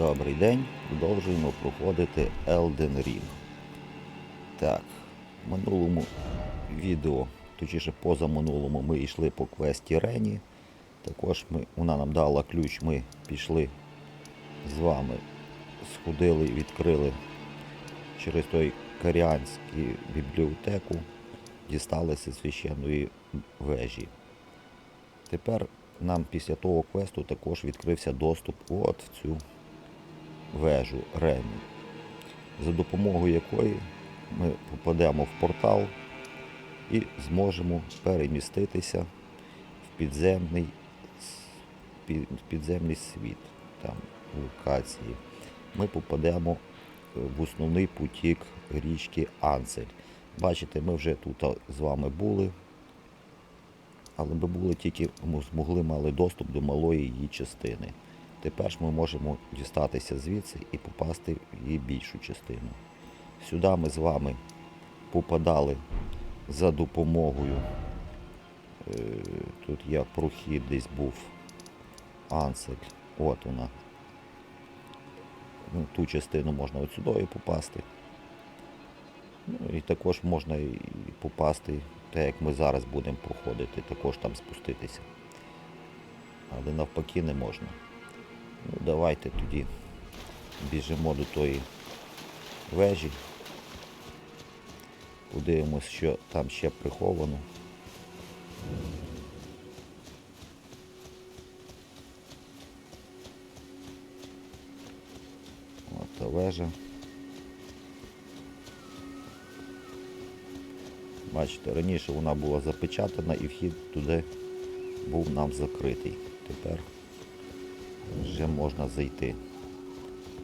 Добрий день. Продовжуємо проходити Elden Ring. Так, в минулому відео, точніше позаминулому, ми йшли по квесті Рені. Також ми, вона нам дала ключ, ми пішли з вами, сходили, відкрили через той Каріанську бібліотеку, дісталися священної вежі. Тепер нам після того квесту також відкрився доступ от в цю вежу Рені, за допомогою якої ми попадемо в портал і зможемо переміститися в підземний, підземний світ, там локації. Ми попадемо е, в основний потік річки Анцель. Бачите, ми вже тут з вами були, але ми були тільки змогли мали доступ до малої її частини. Тепер ж ми можемо дістатися звідси і попасти в її більшу частину. Сюди ми з вами попадали за допомогою. Е, тут є прохід десь був Ансель. От вона. Ну, ту частину можна от сюди попасти. Ну, і також можна і попасти, так як ми зараз будемо проходити, також там спуститися. Але навпаки не можна. Ну, давайте тоді біжимо до тої вежі. Подивимось, що там ще приховано. От та вежа. Бачите, раніше вона була запечатана і вхід туди був нам закритий. Тепер вже можна зайти.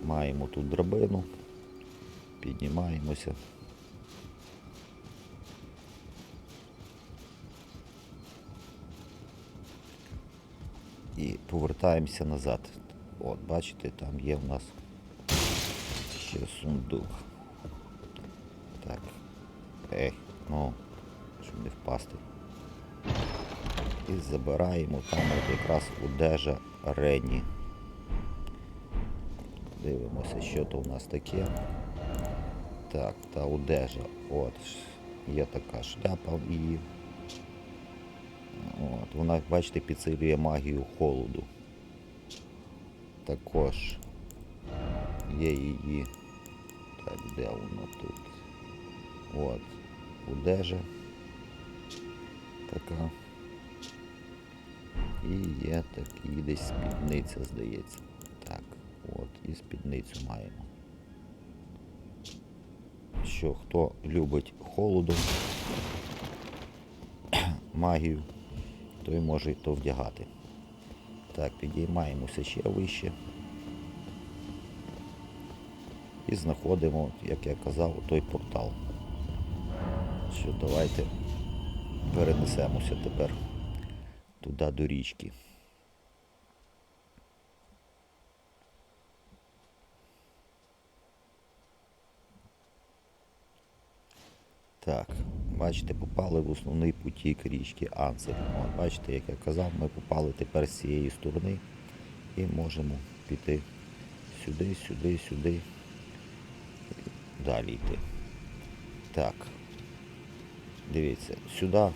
Маємо тут драбину, піднімаємося. І повертаємося назад. От, бачите, там є в нас ще сундук. Так. Ей, ну, щоб не впасти. І забираємо там от якраз одежа Рені. Дивимося, що то у нас таке. Так, та одежа. От, є така шляпа в її. От, вона, бачите, підсилює магію холоду. Також є її. Так, де воно тут? От, одежа. Така. І є такий десь спідниця, здається. І спідницю маємо. Що хто любить холоду, магію, той може то вдягати. Так, підіймаємося ще вище. І знаходимо, як я казав, той портал. Що давайте перенесемося тепер туди до річки. Так, бачите, попали в основний потік річки Анцель. От, бачите, як я казав, ми попали тепер з цієї сторони і можемо піти сюди, сюди, сюди. Далі йти. Так. Дивіться, сюди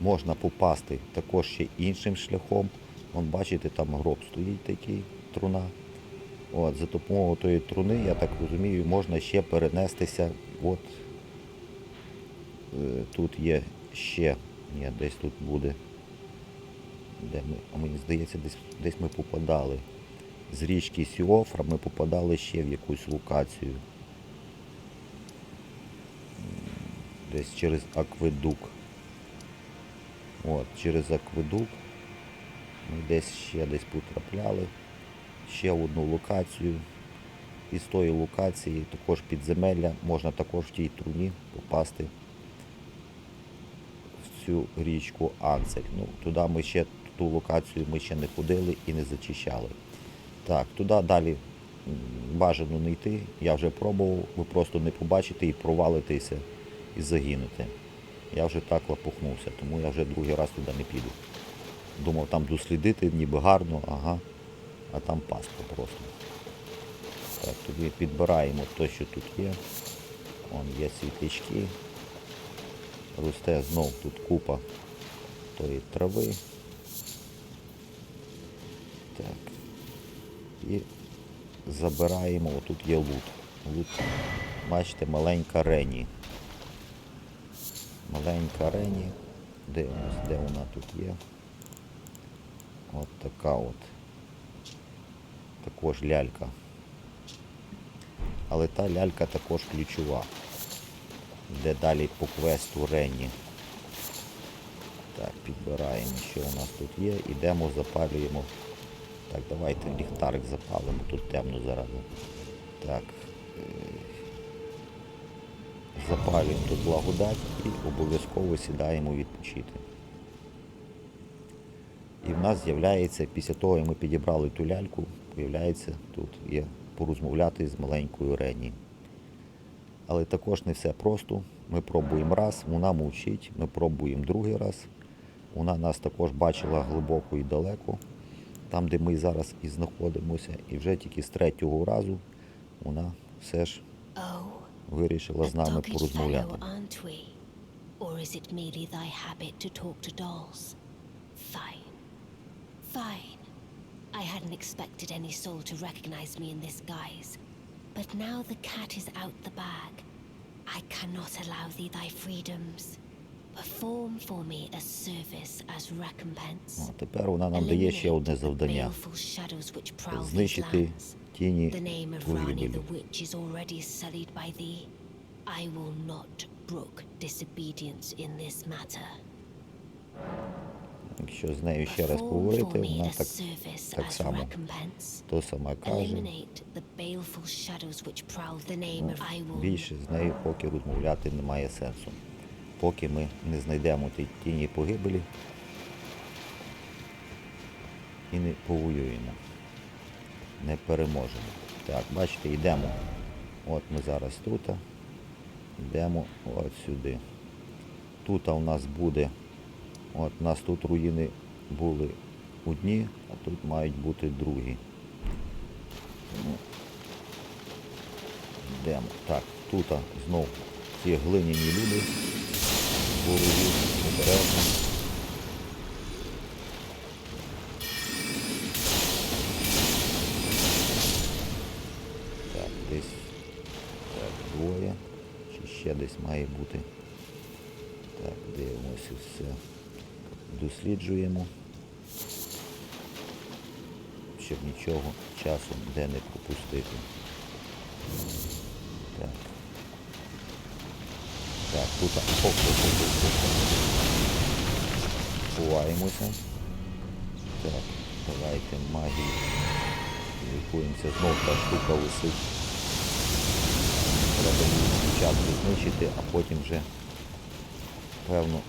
можна попасти також ще іншим шляхом. Вон, бачите, там гроб стоїть такий, труна. От, за допомогою тої труни, я так розумію, можна ще перенестися. От тут є ще, ні, десь тут буде. Де ми, а мені здається, десь, десь ми попадали. З річки Сіофра ми попадали ще в якусь локацію. Десь через акведук. От, через акведук. Ми десь ще десь потрапляли. Ще одну локацію. І з тої локації також підземелля, можна також в тій труні попасти цю річку Анцель. Ну, туди ми ще ту локацію ми ще не ходили і не зачищали. Так, туди далі бажано не йти. Я вже пробував, ви просто не побачите і провалитеся і загинете. Я вже так лопухнувся, тому я вже другий раз туди не піду. Думав там дослідити, ніби гарно, ага. а там паска просто. Так, тоді підбираємо те, що тут є. Вон є світлячки. Росте знов тут купа тої трави. Так. І забираємо, отут є лут. Лут, бачите, маленька рені. Маленька рені. Дивимось, де вона тут є. От така от. Також лялька. Але та лялька також ключова. Де далі по квесту Ренні. Так, підбираємо, що у нас тут є. Ідемо, запалюємо. Так, давайте ліхтарик запалимо, тут темно зараз. Так. е, Запалюємо тут благодать і обов'язково сідаємо відпочити. І в нас з'являється, після того, як ми підібрали ту ляльку, з'являється тут є порозмовляти з маленькою Рені. Але також не все просто. Ми пробуємо раз, вона мовчить, ми пробуємо другий раз. Вона нас також бачила глибоко і далеко, там, де ми зараз і знаходимося. І вже тільки з третього разу вона все ж Oh, вирішила з нами порозмовляти. Or is it merely thy habit to talk to dolls? Fine. Fine. I hadn't expected any soul to recognize me in this guise. But now the cat is out the bag. I cannot allow thee thy freedoms. Perform for me a service as recompense. А тепер вона нам дає ще одне Eliminate the завдання. baleful shadows which prowl these Знищити lands. тіні The name of твоєї Rani білі. the Witch is already sullied by thee. I will not brook disobedience in this matter. Якщо з нею ще раз поговорити, вона так, так само то сама каже. Will Більше з нею поки розмовляти немає сенсу. Поки ми не знайдемо ті тіні погибелі і не повоюємо. Не переможемо. Так, бачите, йдемо. От ми зараз тут. Йдемо от сюди. Тут у нас буде, от у нас тут руїни були одні, а тут мають бути другі. Ну, Йдемо. Так, тут знов ці глиняні люди. Голові обережно. Так, десь так, двоє. Чи ще десь має бути. Так, дивимося все. Досліджуємо. Щоб нічого часом де не пропустити. Так. Так, тут. Ховаємося. Так, давайте магію. Лікуємося. Знов та штука висить. Треба її спочатку знищити, а потім вже певно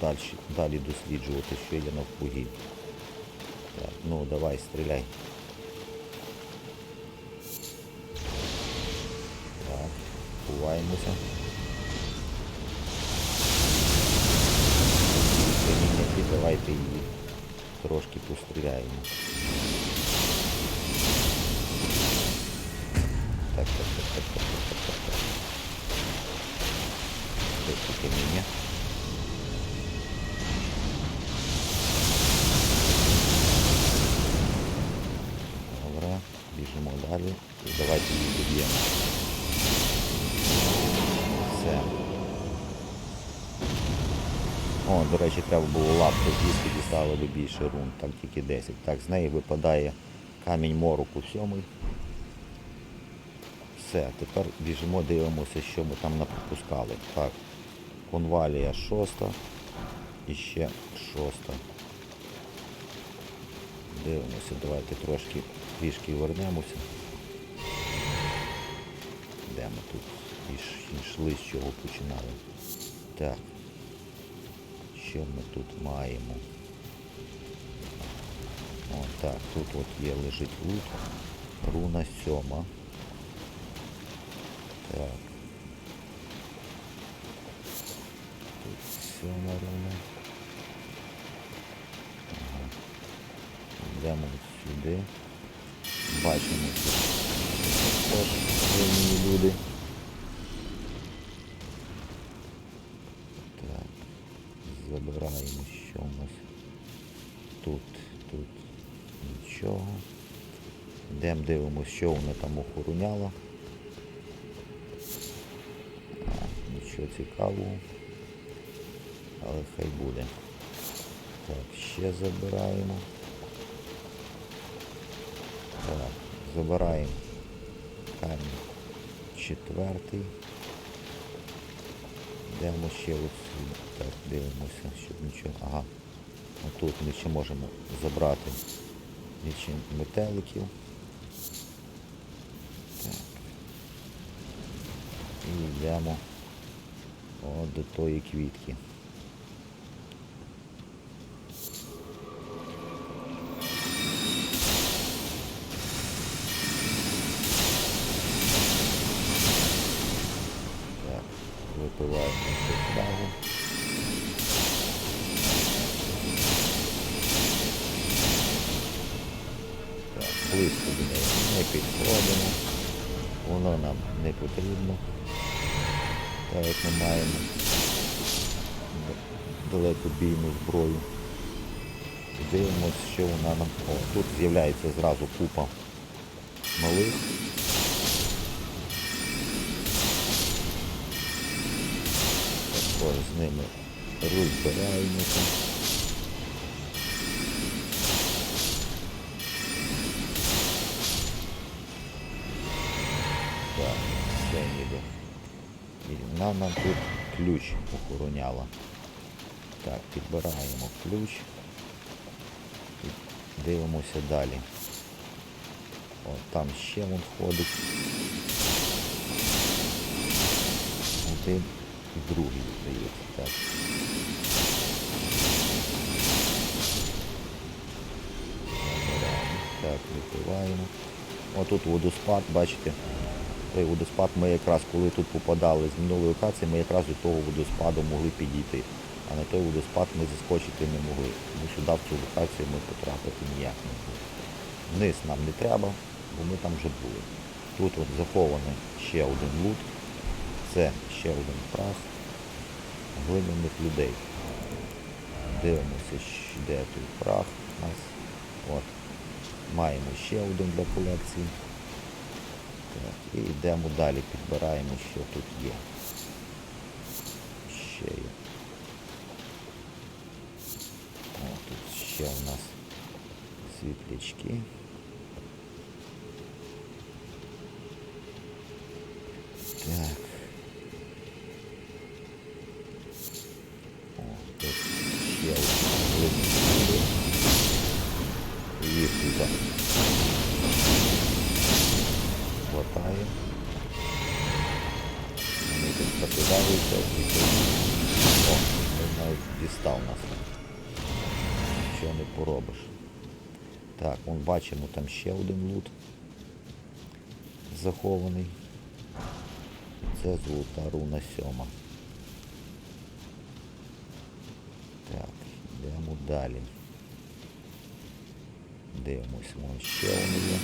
далі, далі досліджувати, що є навкруги. Так, Ну давай, стріляй. Так, ховаємося. Камінняки, давайте її трошки постріляємо. Так, так, так, так, так, так, так, так. Це каміння. О, до речі, треба було лапку з'їсти, дістали би більше рун, там тільки 10. Так, з неї випадає камінь мороку сьомий. Все, тепер біжимо, дивимося, що ми там напропускали. Так, конвалія шоста і ще шоста. Дивимося, давайте трошки трішки вернемося. Де ми тут іш- йшли, з чого починали. Так. Що ми тут маємо? О, так, тут от є лежить лут. Руна сьома. Так. Тут сьома руна. Ага. Йдемо сюди. Бачимо Йдемо дивимося, що вона там охороняла. Нічого цікавого. Але хай буде. Так, ще забираємо. Так, забираємо камінь четвертий. Йдемо ще сюди. Так, дивимося, щоб нічого. Ага. Тут ми ще можемо забрати лічин метеликів. І йдемо от до тої квітки. Так, випиваємо цю флягу. Так, близько до неї не підходимо. Воно нам не потрібно. Так ми маємо далекобійну зброю. Дивимось, що вона нам... О, тут з'являється зразу купа малих. Також з ними розбираємося. Нам тут ключ охороняла. Так, підбираємо ключ. І дивимося далі. О, там ще він ходить. Один і другий здається. Так. Так, випиваємо. Отут водоспад, бачите, водоспад ми якраз коли тут попадали з минулої локації, ми якраз до того водоспаду могли підійти. А на той водоспад ми заскочити не могли. Тому сюди в цю локацію ми потрапити ніяк не могли. Вниз нам не треба, бо ми там вже були. Тут от захований ще один лут. Це ще один прах глиняних людей. Дивимося, де той прах у нас. От. Маємо ще один для колекції. Так, і йдемо далі, підбираємо, що тут є. Ще є. О, тут ще у нас світлячки. Так. Тут. О, він навіть дістав нас. Нічого не поробиш. Так, вон бачимо там ще один лут захований. Це золота руна сьома. Так, йдемо далі. Дивимось, вон ще вони є.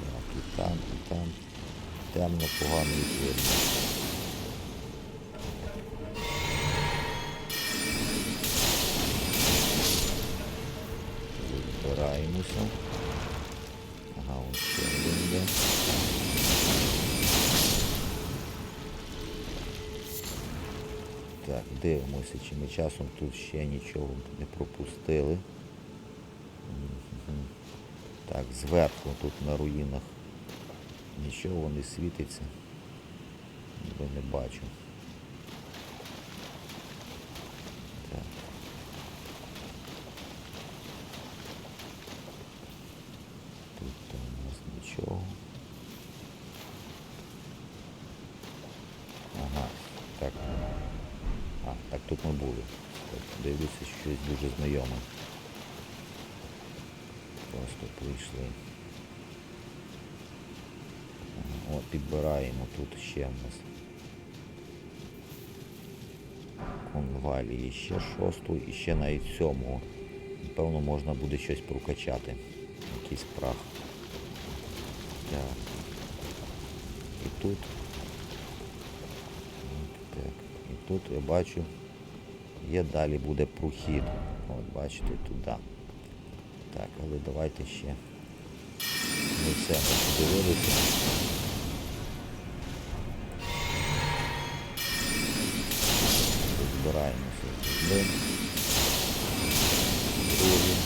Так, і там, і там. Темно, погано видно. Збираємося. Ага, ось ще один йде. Так, дивимося, чи ми часом тут ще нічого не пропустили. Так, зверху тут на руїнах нічого не світиться. Ніби не бачу. Тут у нас нічого. Ага, так. А, так тут ми були. Так, дивлюся, щось дуже знайоме. Просто прийшли. Ага, О, підбираємо тут ще в нас. Конвалії ще шосту і ще навіть сьомого Напевно, можна буде щось прокачати. Якийсь прах. Так. І тут. Так. І тут я бачу, є далі буде прохід. От бачите, туди. Так, але давайте ще. Ми все подивилися. Збираємося туди. Другий.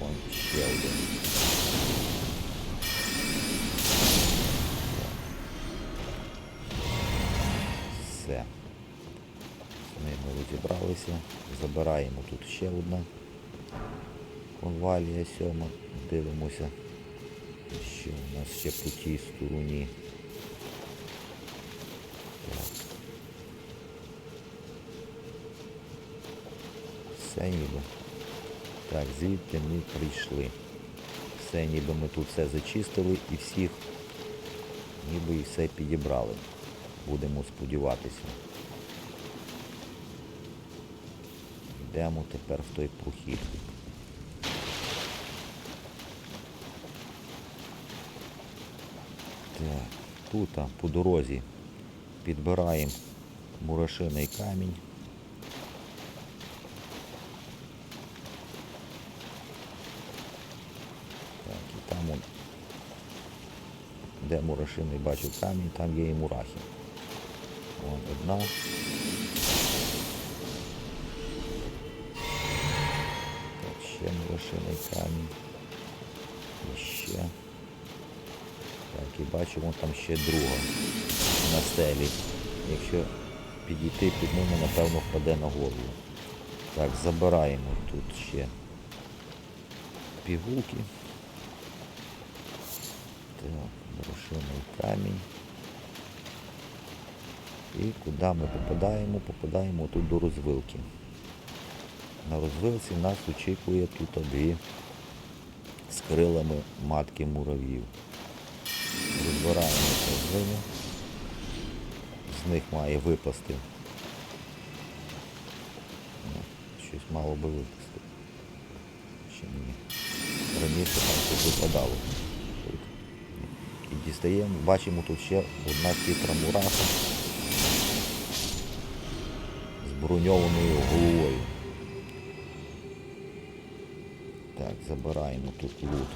Вон ще один. Все. З ними розібралися. Забираємо тут ще одна конвалія сьома. Дивимося, що у нас ще по тій стороні. Так. Все ніби. Так, звідти ми прийшли. Все ніби ми тут все зачистили і всіх ніби і все підібрали. Будемо сподіватися. Йдемо тепер в той прохід. Так, тут по дорозі підбираємо мурашиний камінь. Так, і там он, де мурашиний бачив камінь, там є і мурахи. Вон одна. Так, ще мурашиний камінь. І ще. Так, і бачимо там ще друга на стелі. Якщо підійти під ними, напевно, впаде на голову. Так, забираємо тут ще пігулки. Так, дорошений камінь. І куди ми попадаємо? Попадаємо тут до розвилки. На розвилці нас очікує тут дві з крилами матки мурав'їв. Розбираємо розвилу. З них має випасти. Ну, Щось мало би випасти. Ще ні. Раніше там щось випадало. Дістаємо, бачимо тут ще одна хитра мураха з броньованою головою. Так, забираємо тут лут.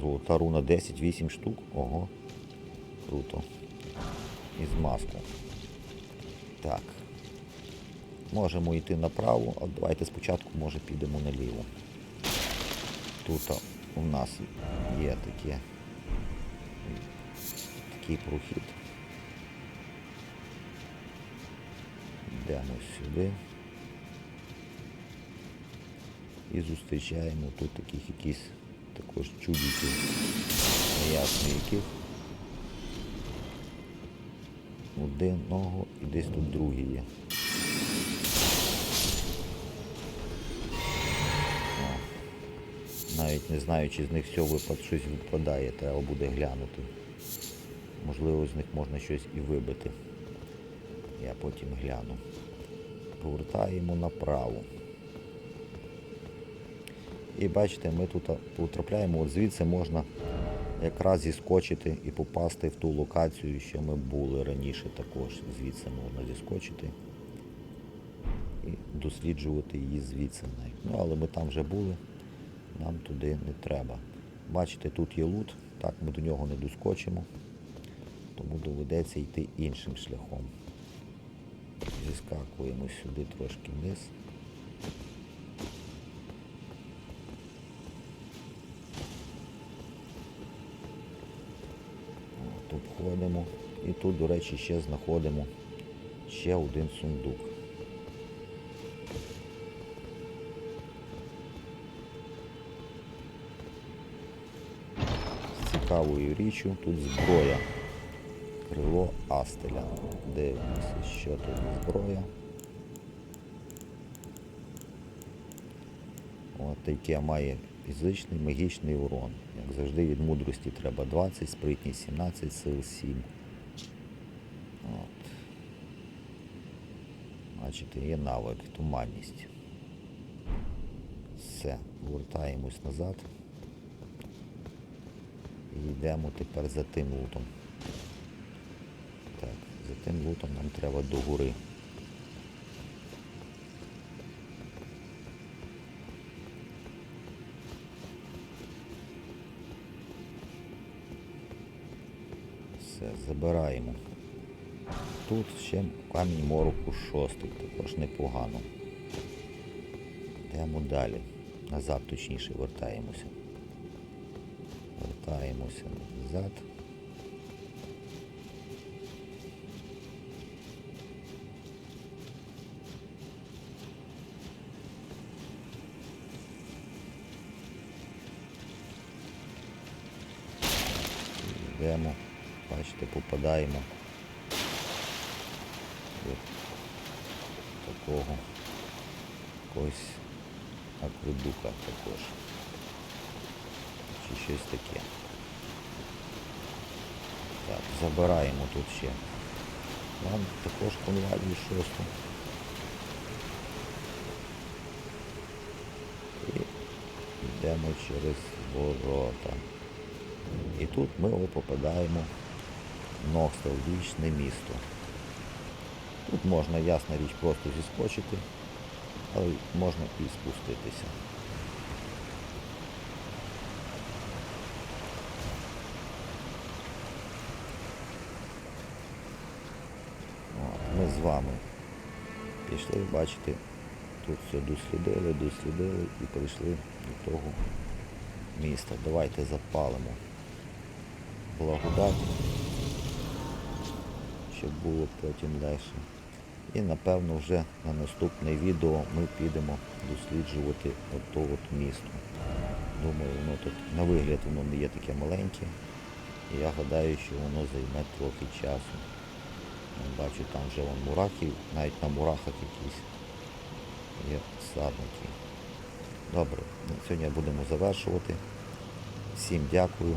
Золота руна 10, 8 штук. Ого. Круто. І з маску. Так. Можемо йти направо, а давайте спочатку може підемо наліво. Тут у нас є таке, такий прохід. Йдемо сюди. І зустрічаємо тут таких якісь також чудиків, неясно яких. Один ногу і десь тут другий є. Навіть не знаю, чи з них випад, щось випадає, треба буде глянути. Можливо, з них можна щось і вибити. Я потім гляну. Повертаємо направо. І бачите, ми тут потрапляємо, от звідси можна якраз зіскочити і попасти в ту локацію, що ми були раніше також. Звідси можна зіскочити і досліджувати її звідси. Ну, але ми там вже були, нам туди не треба. Бачите, тут є лут, так ми до нього не доскочимо, тому доведеться йти іншим шляхом. Зіскакуємо сюди трошки вниз. От, обходимо. І тут, до речі, ще знаходимо ще один сундук. З цікавою річчю тут зброя. Крило Астеля. Дивимося, що тут зброя. От таке має фізичний магічний урон. Як завжди від мудрості треба 20, спритність 17, сил 7. От. Бачите, є навик, туманність. Все, повертаємось назад. І йдемо тепер за тим лутом. За тим лутом нам треба до гори. Все, забираємо. Тут ще камінь мороку шостий, також непогано. Йдемо далі. Назад точніше вертаємося. Вертаємося назад. Йдемо, бачите, попадаємо до такого якогось акведука також. Чи щось таке. Так, забираємо тут ще. Нам також конвалію шосту. І йдемо через ворота. І тут ми попадаємо в Нокстел, вічне місто. Тут можна, ясна річ, просто зіскочити, але можна і спуститися. Ми з вами пішли, бачите, тут все дослідили, дослідили і прийшли до того міста. Давайте запалимо благодать, щоб було потім далі. І напевно вже на наступне відео ми підемо досліджувати ото от місто. Думаю, воно тут на вигляд воно не є таке маленьке. І я гадаю, що воно займе трохи часу. Бачу, там вже вон мурахи, навіть на мурахах якісь є садники. Добре, сьогодні будемо завершувати. Всім дякую.